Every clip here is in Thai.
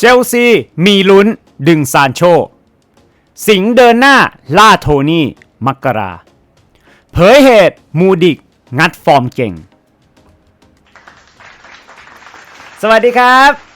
เชลซีมีลุ้นดึงซานโช สิงเดินหน้าล่าโทนี่ มักกรา เผยเหตุมูดิก งัดฟอร์มเก่ง สวัสดีครับ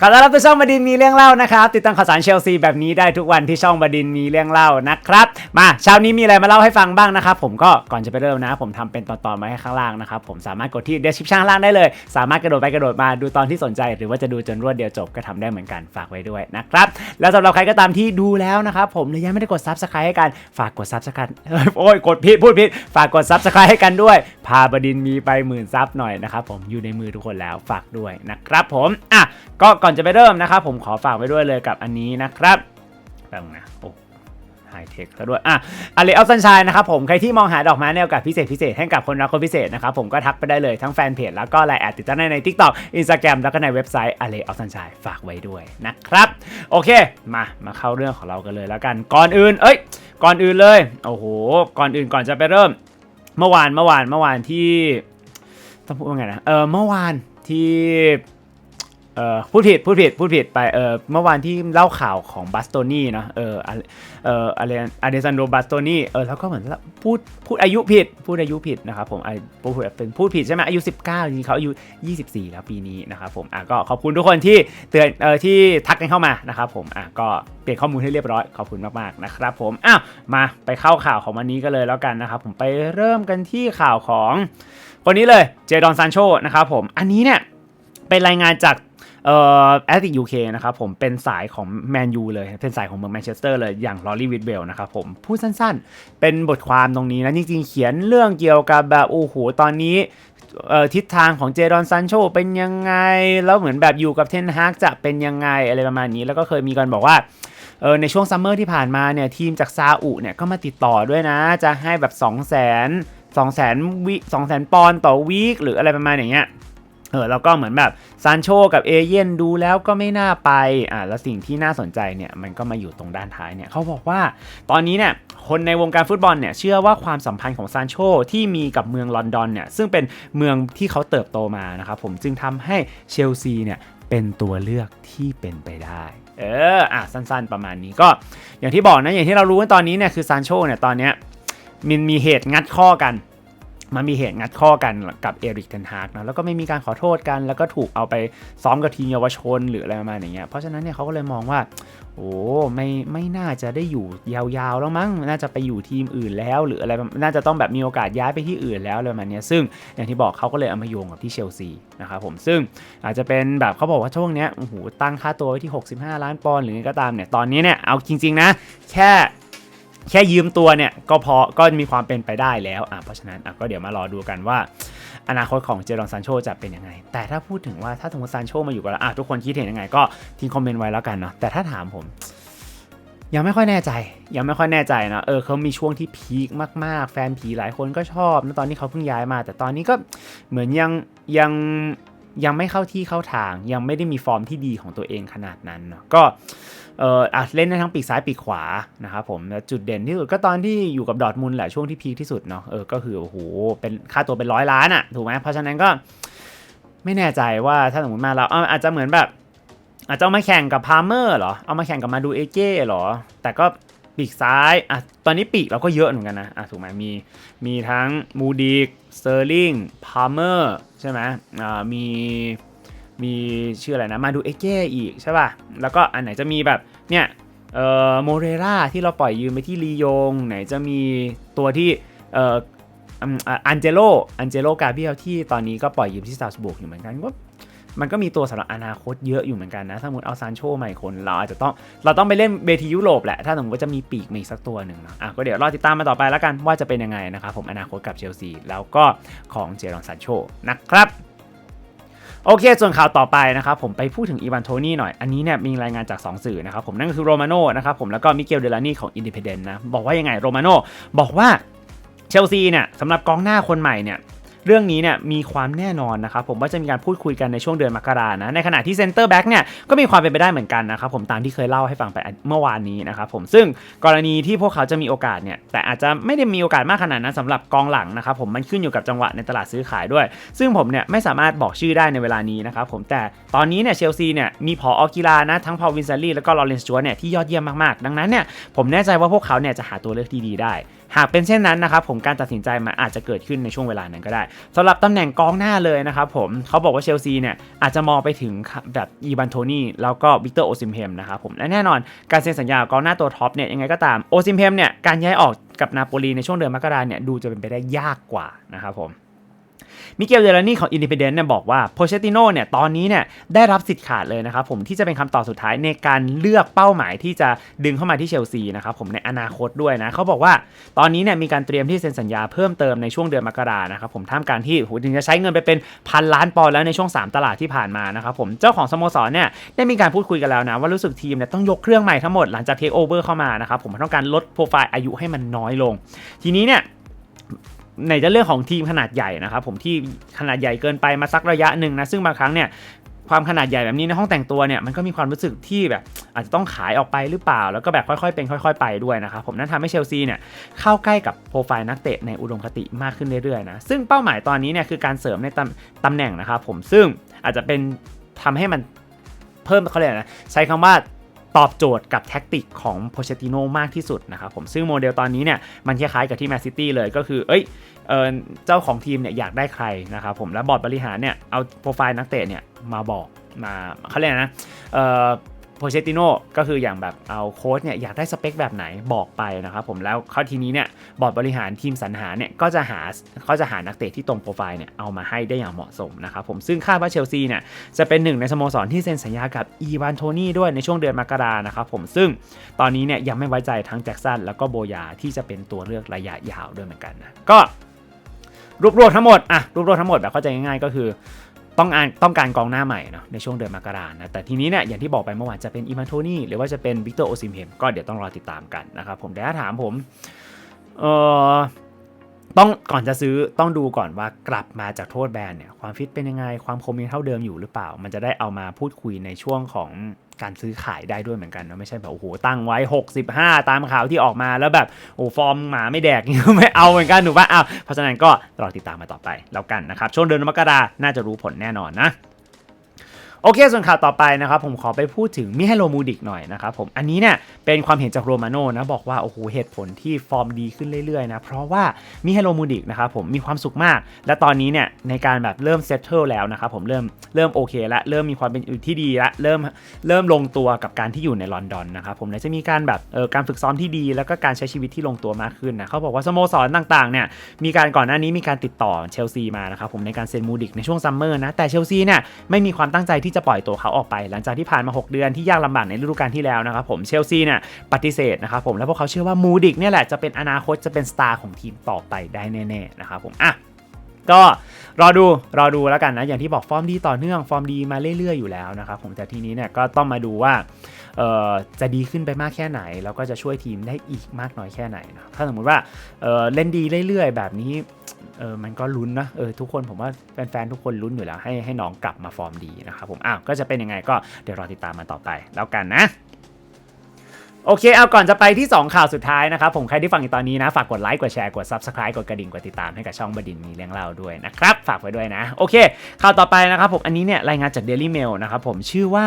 ขอต้อนรับสู่ช่องบดินมีเรื่องเล่านะครับ ติดตามข่าวสารเชลซีแบบนี้ได้ทุกวันที่ช่องบดินมีเรื่องเล่านะครับ มาเช้านี้มีอะไรมาเล่าให้ฟังบ้างนะครับ ผมก็ก่อนจะไปเริ่มนะ ผมทำเป็นตอนๆมาให้ข้างล่างนะครับ ผมสามารถกดที่ description ข้างล่างได้เลย สามารถกระโดดไปกระโดดมาดูตอนที่สนใจ หรือว่าจะดูจนรวดเดียวจบก็ทำได้เหมือนกันฝากไว้ด้วยนะครับ แล้วสำหรับใครก็ตามที่ดูแล้วนะครับผมและยังไม่ได้กด subscribe ให้กันฝากกด subscribe เอ้ยโอ้ยกดผิดพูดผิดฝากกด subscribe ให้กันด้วย พาบดินมีไปหมื่นซับหน่อยนะครับผมอยู่ในมือทุกคนแล้วฝากด้วยนะครับผมอะก็อนจะไปเริ่มนะครับผมขอฝากไว้ด้วยเลยกับอันนี้นะครับแป๊บนึงนะโอ้ไฮเทคซะด้วยอะอเลออฟซันชายนะครับผมใครที่มองหาดอกไม้ในโอกาสพิเศษพิเศษให้กับคนรักคนพิเศษนะครับผมก็ทักไปได้เลยทั้งแฟนเพจแล้วก็ไลน์แอดติดตั้งได้ใน TikTok Instagram แล้วก็ในเว็บไซต์ a l e of Sunshine ฝากไว้ด้วยนะครับโอเคมามาเข้าเรื่องของเรากันเลยแล้วกันก่อนอื่นเอ้ยก่อนอื่นเลยโอ้โหก่อนอื่นก่อนจะไปเริ่ม เมื่อวานเมื่อวานเมื่อวานที่ต้องพูดว่าไงนะเออเมื่อวานที่ เออพูดผิดพูดผิดพูดผิดไปเออเมื่อวานที่เล่าข่าวของบัสโตนี่เนาะเอออเอออะไรอเดซันโดบัสโตนี่เออแล้วก็เหมือนพูดพูดอายุผิดพูดอายุผิดนะครับผมไอ้พูดพูดเป็นพูดผิดใช่ไหมอายุ 19จริงเขาอายุ 24 แล้วปีนี้นะครับผมอะก็ขอบคุณทุกคนที่เตือนเออที่ทักกันเข้ามานะครับผมอะก็เปลี่ยนข้อมูลให้เรียบร้อยขอบคุณมากๆนะครับผมอ้าวมาไปเข้าข่าวของวันนี้กันเลยแล้วกันนะครับผมไปเริ่มกันที่ข่าวของคนนี้เลยเจดอนซานโชนะครับผมอันนี้เนี่ยเป็นรายงานจาก เอ่อแอตติยูเคนะครับผมเป็นสายของแมนยูเลย เป็นสายของเมืองแมนเชสเตอร์เลยอย่างลอรี่วิดเบลนะครับผมพูดสั้นๆ เป็นบทความตรงนี้นะ จริงๆ เขียนเรื่องเกี่ยวกับแบบโอ้โหตอนนี้ทิศทางของเจดอนซันโชเป็นยังไง แล้วเหมือนแบบอยู่กับเทนฮากจะเป็นยังไงอะไรประมาณนี้ แล้วก็เคยมีการบอกว่าเออในช่วงซัมเมอร์ที่ผ่านมาเนี่ยทีมจากซาอุเนี่ยก็มาติดต่อด้วยนะ จะให้แบบ 2 0 0 0 0 0 2 0 0 0 0วิ2 0 0 0 0 ปอนต่อวีคหรืออะไรประมาณอย่างเงี้ย เออแล้วก็เหมือนแบบซานโชกับเอเย่นดูแล้วก็ไม่น่าไปอ่าแล้วสิ่งที่น่าสนใจเนี่ยมันก็มาอยู่ตรงด้านท้ายเนี่ยเขาบอกว่าตอนนี้เนี่ยคนในวงการฟุตบอลเนี่ยเชื่อว่าความสัมพันธ์ของซานโชที่มีกับเมืองลอนดอนเนี่ยซึ่งเป็นเมืองที่เขาเติบโตมานะครับผมจึงทำให้เชลซีเนี่ยเป็นตัวเลือกที่เป็นไปได้เอออะสั้นๆประมาณนี้ก็อย่างที่บอกนะอย่างที่เรารู้ว่าตอนนี้เนี่ยคือซานโชเนี่ยตอนเนี้ยมันมีเหตุงัดข้อกัน มันมีเหตุงัดข้อกันกับเอริกเทนฮากนะแล้วก็ไม่มีการขอโทษกันแล้วก็ถูกเอาไปซ้อมกับทีมเยาวชนหรืออะไรประมาณอย่างเงี้ยเพราะฉะนั้นเนี่ยเขาก็เลยมองว่าโอ้ไม่ไม่น่าจะได้อยู่ยาวๆแล้วมั้งน่าจะไปอยู่ทีมอื่นแล้ว หรืออะไรน่าจะต้องแบบมีโอกาสย้ายไปที่อื่นแล้วอะไรประมาณเนี้ยซึ่งอย่างที่บอกเขาก็เลยเอามาโยงกับที่เชลซีนะครับผมซึ่งอาจจะเป็นแบบเขาบอกว่าช่วงเนี้ยโอ้โหตั้งค่าตัวไว้ที่ 65 ล้านปอนด์หรือไงก็ตามเนี่ยตอนนี้เนี่ยเอาจริงๆนะแค่ แค่ยืมตัวเนี่ยก็พอก็มีความเป็นไปได้แล้วอะเพราะฉะนั้นอะก็เดี๋ยวมารอดูกันว่า อนาคตของเจรอนซานโชจะเป็นยังไง แต่ถ้าพูดถึงว่าถ้าสมมติซานโชมาอยู่กับเราอะทุกคนคิดเห็นยังไง ก็ทิ้งคอมเมนต์ไว้แล้วกันเนาะแต่ถ้าถามผมยังไม่ค่อยแน่ใจ ยังไม่ค่อยแน่ใจนะ เออเขามีช่วงที่พีคมากๆ แฟนผีหลายคนก็ชอบนะตอนนี้เขาเพิ่งย้ายมา แต่ตอนนี้ก็เหมือนยังยังยังไม่เข้าที่เข้าทาง ยังไม่ได้มีฟอร์มที่ดีของตัวเองขนาดนั้นเนาะก็ เอออะเล่นได้ทั้งปีกซ้ายปีกขวานะครับผมจุดเด่นที่สุดก็ตอนที่อยู่กับดอทมุนแหละช่วงที่พีคที่สุดเนาะเออก็คือโอ้โหเป็นค่าตัวเป็นร้อยล้านอะ่ะถูกไหมเพราะฉะนั้นก็ไม่แน่ใจว่าถ้าสมมติมาแล้วเอาอาจจะเหมือนแบบอาจจะเอามาแข่งกับพาร์เมอร์เหรอ เอามาแข่งกับมาดูเอเก้เหรอ แต่ก็ปีกซ้ายอะตอนนี้ปีกเราก็เยอะเหมือนกันนะอะถูกไหมมีมีทั้งมูดิกสเตอร์ลิงพาร์เมอร์ใช่ไหมอ่ามี มีชื่ออะไรนะมาดูเอเก้อีกใช่ป่ะ แล้วก็อันไหนจะมีแบบเนี่ยเอ่อโมเรราที่เราปล่อยยืมไปที่ลียง ไหนจะมีตัวที่เอ่ออันเจโลอันเจโลกาเบียลที่ตอนนี้ก็ปล่อยยืมที่สตาร์สบุกอยู่เหมือนกันก็มันก็มีตัวสำหรับอนาคตเยอะอยู่เหมือนกันนะถ้าสมมติเอาซานโชใหม่คน เราอาจจะต้องเราต้องไปเล่นเบทียุโรปแหละ ถ้าสมมติว่าจะมีปีกมาอีกสักตัวหนึ่งนะอะก็เดี๋ยวรอติดตามมาต่อไปแล้วกันว่าจะเป็นยังไงนะครับผมอนาคตกับเชลซีแล้วก็ของเจรอนซานโชนะครับ โอเค ส่วนข่าวต่อไปนะครับผมไปพูดถึงอีวานโทนี่หน่อย อันนี้เนี่ยมีรายงานจาก 2 สื่อนะครับผมนั่นก็คือโรมาโน่นะครับผมแล้วก็มิเกลเดลานี่ของอินดิเพเดนต์นะบอกว่ายังไงโรมาโน่บอกว่าเชลซีเนี่ยสำหรับกองหน้าคนใหม่เนี่ย เรื่องนี้เนี่ยมีความแน่นอนนะครับผมว่าจะมีการพูดคุยกันในช่วงเดือนมกรานะในขณะที่เซนเตอร์แบ็กเนี่ยก็มีความเป็นไปได้เหมือนกันนะครับผมตามที่เคยเล่าให้ฟังไปเมื่อวานนี้นะครับผมซึ่งกรณีที่พวกเขาจะมีโอกาสเนี่ยแต่อาจจะไม่ได้มีโอกาสมากขนาดนั้นสำหรับกองหลังนะครับผมมันขึ้นอยู่กับจังหวะในตลาดซื้อขายด้วย ซึ่งผมเนี่ยไม่สามารถบอกชื่อได้ในเวลานี้นะครับผมแต่ตอนนี้เนี่ยเชลซีเนี่ยมีผออกีฬานะทั้งพอวินซลลี่แล้วก็ลอเรนซ์จวเนี่ยที่ยอดเยี่ยมมากๆ ดังนั้นเนี่ยผมแน่ใจว่าพวกเขาเนี่ยจะหาตัวเลือกที่ดีได้หากเป็นเช่นนั้นนะครับผมการตัดสินใจมันอาจจะเกิดขึ้นในช่วงเวลานั้นก็ได้สำหรับตำแหน่งกองหน้าเลยนะครับผมเขาบอกว่าเชลซีเนี่ยอาจจะมองไปถึงแบบอีบันโทนี่แล้วก็วิกเตอร์โอซิมเพมนะครับผมและแน่นอนการเซ็นสัญญากองหน้าตัวท็อปเนี่ยยังไงก็ตามโอซิมเพมเนี่ยการย้ายออกกับนาโปลีในช่วงเดือนมกราเนี่ยดูจะเป็นไปได้ยากกว่านะครับผม มิเกลเดลานี่ของอินดิเพเดนต์เนี่ยบอกว่าโพเชติโนเนี่ยตอนนี้เนี่ยได้รับสิทธิ์ขาดเลยนะครับผมที่จะเป็นคำตอบสุดท้ายในการเลือกเป้าหมายที่จะดึงเข้ามาที่เชลซีนะครับผมในอนาคตด้วยนะเขาบอกว่าตอนนี้เนี่ยมีการเตรียมที่เซ็นสัญญาเพิ่มเติมในช่วงเดือนมกรานะครับผมท่ามกลางที่โหถึงจะใช้เงินไปเป็นพันล้านปอนด์แล้วในช่วง 3 ตลาดที่ผ่านมานะครับผมเจ้าของสโมสรเนี่ยได้มีการพูดคุยกันแล้วนะว่ารู้สึกทีมเนี่ยต้องยกเครื่องใหม่ทั้งหมดหลังจากเทคโอเวอร์เข้ามานะครับผมต้องการลดโปรไฟล์อายุให้มันน้อยลง ทีนี้เนี่ย ในจะเรื่องของทีมขนาดใหญ่นะครับผมที่ขนาดใหญ่เกินไปมาสักระยะหนึ่งนะซึ่งบางครั้งเนี่ยความขนาดใหญ่แบบนี้ในห้องแต่งตัวเนี่ยมันก็มีความรู้สึกที่แบบอาจจะต้องขายออกไปหรือเปล่า แล้วก็แบบค่อยๆเป็นค่อย ๆ ไปด้วยนะครับผมนั่นทำให้เชลซีเนี่ยเข้าใกล้กับโปรไฟล์นักเตะในอุดมคติมากขึ้นเรื่อยๆนะซึ่งเป้าหมายตอนนี้เนี่ยคือการเสริมในตำตำแหน่งนะครับผมซึ่งอาจจะเป็นทำให้มันเพิ่มเขาเรียกอะไรนะใช้คำว่า ตอบโจทย์กับแท็กติกของโพเชติโนมากที่สุดนะครับผมซึ่งโมเดลตอนนี้เนี่ยมันคล้ายๆกับที่แมนซิตี้เลยก็คือเอ้ยเเจ้าของทีมเนี่ยอยากได้ใครนะครับผมและบอร์ดบริหารเนี่ยเอาโปรไฟล์นักเตะเนี่ยมาบอกมาเขาเรียกนะ โพเชติโนก็คืออย่างแบบเอาโค้ชเนี่ยอยากได้สเปคแบบไหนบอกไปนะครับผมแล้วเขาทีนี้เนี่ยบอร์ดบริหารทีมสรรหาเนี่ยก็จะหาก็จะหานักเตะที่ตรงโปรไฟล์เนี่ยเอามาให้ได้อย่างเหมาะสมนะครับผมซึ่งคาดว่าเชลซีเนี่ยจะเป็นหนึ่งในสโมสรที่เซ็นสัญญากับอีวานโทนี่ด้วยในช่วงเดือนมกรานะครับผมซึ่งตอนนี้เนี่ยยังไม่ไว้ใจทั้งแจ็คสันแล้วก็โบยาที่จะเป็นตัวเลือกระยะยาวด้วยเหมือนกันนะก็รวบรวมทั้งหมดอะรวบรวมทั้งหมดแบบเข้าใจง่ายๆก็คือ ต้องการต้องการกองหน้าใหม่เนาะในช่วงเดือนมกรานะแต่ทีนี้เนี่ยอย่างที่บอกไปเมื่อวานจะเป็นอิมานโทนี่หรือว่าจะเป็นวิกเตอร์โอซิมเฮมก็เดี๋ยวต้องรอติดตามกันนะครับผมแต่ถ้าถามผมเอ่อต้องก่อนจะซื้อต้องดูก่อนว่ากลับมาจากโทษแบนเนี่ยความฟิตเป็นยังไงความคมยังเท่าเดิมอยู่หรือเปล่า มันจะได้เอามาพูดคุยในช่วงของ การซื้อขายได้ด้วยเหมือนกันนะไม่ใช่แบบโอ้โหตั้งไว้ 65 ตามข่าวที่ออกมาแล้วแบบโอ้ฟอร์มหมาไม่แดกไม่เอาเหมือนกันหนูว่าอ้าวเพราะฉะนั้นก็รอติดตามมาต่อไปแล้วกันนะครับช่วงเดือนมกราน่าจะรู้ผลแน่นอนนะ โอเค ส่วนข่าวต่อไปนะครับผมขอไปพูดถึงมิเฮโลมูดิกหน่อยนะครับผมอันนี้เนี่ยเป็นความเห็นจากโรมาโน่นะบอกว่าโอ้โหเหตุผลที่ฟอร์มดีขึ้นเรื่อยๆนะเพราะว่ามิเฮโลมูดิกนะครับผมมีความสุขมาก และตอนนี้เนี่ยในการแบบเริ่มเซตเทิลแล้วนะครับผมเริ่มเริ่มโอเคล้วเริ่มมีความเป็นอยู่ที่ดีล้วเริ่มเริ่มลงตัวกับการที่อยู่ในลอนดอนนะครับผมและจะมีการแบบเออการฝึกซ้อมที่ดี แล้วก็การใช้ชีวิตที่ลงตัวมากขึ้นนะเขาบอกว่าสโมสรต่างๆเนี่ยมีการก่อนหน้านี้มีการติดต่อเชลซีมานะครับผมในการเซ็นมูดิกในช่วงซัมเมอร์นะแต่เชลซีเนี่ยไม่มีความตั้งใจที่จะปล่อยตัวเขาออกไป หลังจากที่ผ่านมา 6 เดือนที่ยากลำบากในฤดูกาลที่แล้วนะครับผมเชลซีเนี่ยปฏิเสธนะครับผมแล้วพวกเขาเชื่อว่ามูดิกเนี่ยแหละจะเป็นอนาคตจะเป็นสตาร์ของทีมต่อไปได้แน่ๆนะครับผมอะก็รอดูรอดูแล้วกันนะ อย่างที่บอกฟอร์มดีต่อเนื่องฟอร์มดีมาเรื่อยๆอยู่แล้วนะครับผมแต่ทีนี้เนี่ยก็ต้องมาดูว่าจะดีขึ้นไปมากแค่ไหน แล้วก็จะช่วยทีมได้อีกมากน้อยแค่ไหนนะถ้าสมมติว่าเเล่นดีเรื่อยๆ แบบนี้ เออมันก็ลุ้นนะเออทุกคนผมว่าแฟนๆทุกคนลุ้นอยู่แล้วให้ให้น้องกลับมาฟอร์มดีนะครับผมอ้าวก็จะเป็นยังไงก็เดี๋ยวรอติดตามมาต่อไปแล้วกันนะโอเค เอาก่อนจะไปที่ 2 ข่าวสุดท้ายนะครับ ผมใครที่ฟังอยู่ตอนนี้นะ ฝากกดไลค์กดแชร์กด Subscribe กดกระดิ่งกดติดตามให้กับช่องบดินทร์มีเรื่องเล่าด้วยนะครับ ฝากไว้ด้วยนะ โอเค ข่าวต่อไปนะครับผมอันนี้เนี่ยรายงานจาก Daily Mail นะครับผมชื่อว่า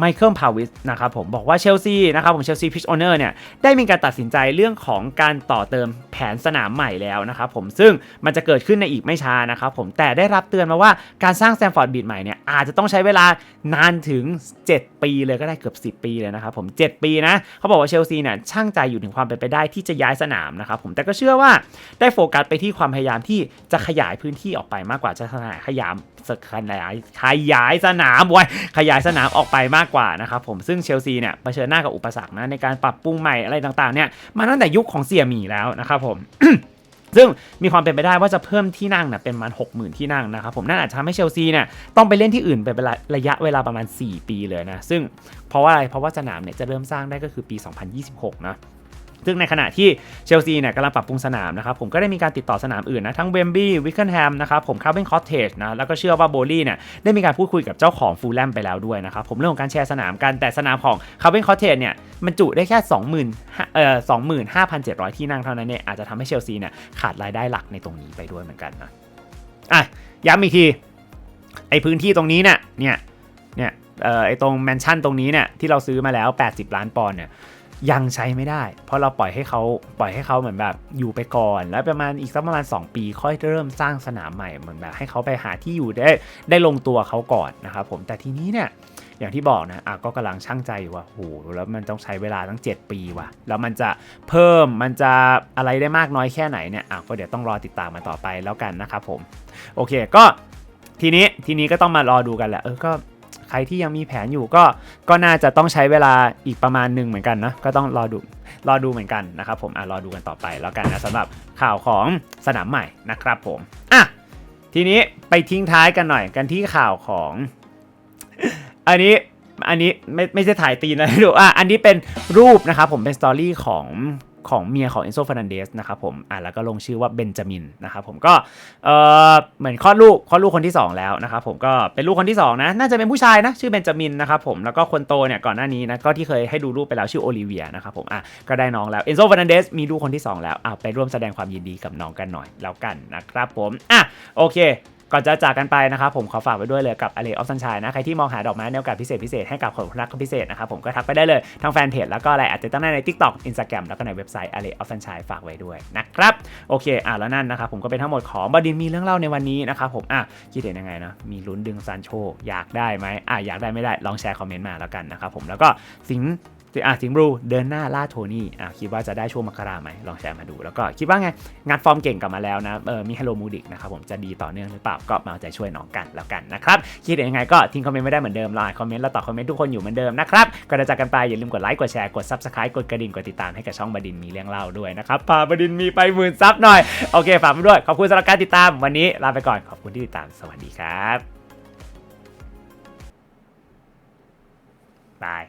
ไมเคิลพาวิสนะครับผมบอกว่าเชลซีนะครับผมเชลซีพิชโอเนอร์เนี่ยได้มีการตัดสินใจเรื่องของการต่อเติมแผนสนามใหม่แล้วนะครับผมซึ่งมันจะเกิดขึ้นในอีกไม่ช้านะครับผมแต่ได้รับเตือนมาว่าการสร้างแซมฟอร์ดบีดใหม่เนี่ยอาจจะต้องใช้เวลานานถึง 7 ปีเลยก็ได้เกือบ 10 ปีเลยนะครับผม 7 ปีนะเขาบอกว่าเชลซีเนี่ยช่างใจอยู่ถึงความเป็นไปได้ที่จะย้ายสนามนะครับผมแต่ก็เชื่อว่าได้โฟกัสไปที่ความพยายามที่จะขยายพื้นที่ออกไปมากกว่าจะขยายขยายขยายสนามไว้ยขยายสนามออกไปมากกว่านะครับผมซึ่งเชลซีเนี่ยเผชิญหน้ากับอุปสรรคนะในการปรับปรุงใหม่อะไรต่างๆเนี่ยมาตั้งแต่ยุคของเสี่ยหมี่แล้วนะครับผมซึ่งมีความเป็นไปได้ว่าจะเพิ่มที่นั่งเนี่ยเป็นประมาณ 60,000 ที่นั่งนะครับผมนั่นอาจจะทำให้เชลซีเนี่ยต้องไปเล่นที่อื่นเป็นระยะเวลาประมาณ 4 ปีเลยนะ ซึ่งเพราะว่าอะไรเพราะว่าสนามเนี่ยจะเริ่มสร้างได้ก็คือปี 2026 นะ ซึ่งในขณะที่เชลซีเนี่ยกำลังปรับปรุงสนามนะครับผมก็ได้มีการติดต่อสนามอื่นนะทั้งเวมบี้วิกเคนแฮมนะครับผมคาร์เบนคอตเทจนะแล้วก็เชื่อว่าโบลี่เนี่ยได้มีการพูดคุยกับเจ้าของฟูลแลมไปแล้วด้วยนะครับผมเรื่องของการแชร์สนามกันแต่สนามของคาร์เบนคอตเทจเนี่ยมันจุได้แค่ 20,000เอ่อ25,700 ที่นั่งเท่านั้นเนี่ยอาจจะทำให้เชลซีเนี่ยขาดรายได้หลักในตรงนี้ไปด้วยเหมือนกันนะอะย้ำอีกทีไอพื้นที่ตรงนี้เนี่ยเนี่ยเนี่ยเอ่อไอตรงแมนชั่นตรงนี้เนี่ยที่เราซื้อมาแล้ว 80 ล้านปอนด์เนี่ย ยังใช้ไม่ได้ เพราะเราปล่อยให้เขาปล่อยให้เขาเหมือนแบบอยู่ไปก่อน แล้วประมาณอีกสักประมาณ 2 ปี ค่อยเริ่มสร้างสนามใหม่เหมือนแบบให้เขาไปหาที่อยู่ได้ได้ลงตัวเขาก่อนนะครับผมแต่ทีนี้เนี่ยอย่างที่บอกนะอะก็กำลังช่างใจอยู่ว่าโหแล้วมันต้องใช้เวลาตั้ง 7 ปีว่ะ แล้วมันจะเพิ่ม มันจะอะไรได้มากน้อยแค่ไหนเนี่ย อะก็เดี๋ยวต้องรอติดตามมาต่อไปแล้วกันนะครับผม โอเค ก็ทีนี้ ทีนี้ก็ต้องมารอดูกันแหละ เออ ก็ ใครที่ยังมีแผนอยู่ก็ก็น่าจะต้องใช้เวลาอีกประมาณหนึ่งเหมือนกันนะก็ต้องรอดูรอดูเหมือนกันนะครับผมอะรอดูกันต่อไปแล้วกันนะสำหรับข่าวของสนามใหม่นะครับผมอะทีนี้ไปทิ้งท้ายกันหน่อยกันที่ข่าวของ อันนี้อันนี้ไม่ไม่ใช่ถ่ายตีนนะดูอะอันนี้เป็นรูปนะครับผมเป็นสตอรี่ของ ของเมียของเอนโซฟ r นันเดสนะครับผมอะแล้วก็ลงชื่อว่าเบนจามินนะครับผมก็เออเหมือนคลอดลูกคลอดลูกคนที่ 2 แล้วนะครับผมก็เป็นลูกคนที่2นะน่าจะเป็นผู้ชายนะชื่อเบนจามินนะครับผมแล้วก็คนโตเนี่ยก่อนหน้านี้นะก็ที่เคยให้ดูรูปไปแล้วชื่อโอลิเวียนะครับผมอะก็ได้น้องแล้วเอนโซฟ r นันเดสมีลูกคนที่ 2 แล้วอะไปร่วมแสดงความยินดีกับน้องกันหน่อยแล้วกันนะครับผมอะโอเค ก่อนจะจากกันไปนะครับผมขอฝากไว้ด้วยเลยกับ a l เลออฟซันช n นะใครที่มองหาดอกไม้ในโอกาสพิเศษพิเศษให้กับคนรักพิเศษนะครับผมก็ทักไปได้เลยทางแฟนเพจแล้วก็อะไรอาจจะตั้งได้ใน TikTok Instagram แล้วก็ในเว็บไซต์ a l เลออฟซันช n ฝากไว้ด้วยนะครับโอเคอะแล้วนั่นนะครับผมก็เป็นทั้งหมดของบดินมีเรื่องเล่าในวันนี้นะครับผมอะคิดเห็นยังไงนะมีลุ้นดึงซานโชอยากได้ไหมอะอยากได้ไม่ได้ลองแชร์คอมเมนต์มาแล้วกันนะครับผมแล้วก็สิง อะสิงห์บลูเดินหน้าล่าโทนี่อะคิดว่าจะได้ช่วงมกราไหมลองแชร์มาดู แล้วก็คิดว่าไงงานฟอร์มเก่งกลับมาแล้วนะเออมีฮัลโลมูดิกนะครับผมจะดีต่อเนื่องหรือเปล่าก็มาเอาใจช่วยน้องกันแล้วกันนะครับคิดยังไงก็ทิ้งคอมเมนต์ไม่ได้เหมือนเดิมไลน์คอมเมนต์แล้วตอบคอมเมนต์ทุกคนอยู่เหมือนเดิมนะครับก่อนจะจากกันไปอย่าลืมกดไลค์กดแชร์กด subscribe กดกระดิ่งกดติดตามให้กับช่องบดินมีเรื่องเล่าด้วยนะครับพาบดินมีไปหมื่นซับหน่อยโอเคฝากไปด้วยขอบคุณสำหรับการติดตามวันนี้ลาไปก่อนขอบคุณที่ติดตามสวัสดีครับบาย